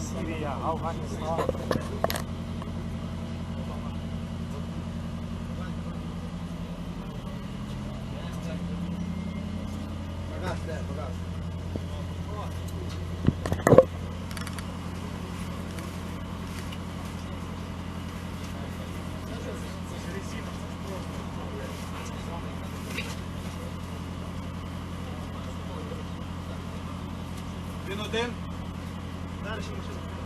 Сирія, Афганістан. Він один. Nerede şimdi?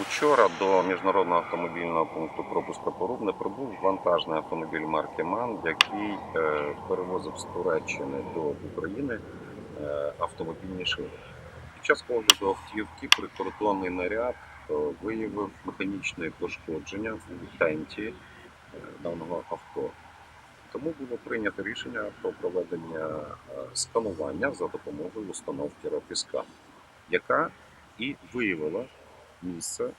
Учора до міжнародного автомобільного пункту пропуску Порубне прибув вантажний автомобіль марки МАН, який е, перевозив з Туреччини до України е, автомобільні шини. Під час огляду автівки прикордонний наряд е, виявив механічне пошкодження у тенті даного авто. Тому було прийнято рішення про проведення сканування за допомогою установки ропіска, яка і виявила місце,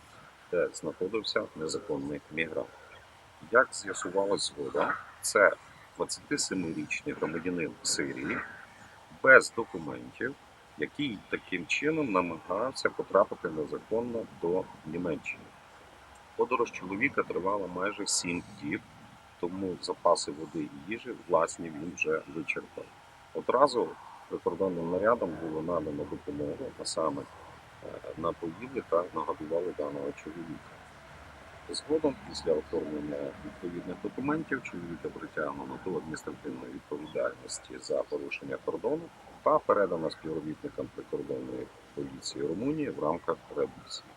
де знаходився незаконний мігрант. Як з'ясувалось згодом, це 27-річний громадянин Сирії без документів, який таким чином намагався потрапити незаконно до Німеччини. Подорож чоловіка тривала майже 7 діб, тому запаси води і їжі власні він вже вичерпав. Одразу прикордонним нарядом було надано допомогу, а саме напоїли та нагодували даного чоловіка. Згодом, після оформлення відповідних документів, чоловіка притягнено до адміністративної відповідальності за порушення кордону та передано співробітникам прикордонної поліції Румунії в рамках реабілітації.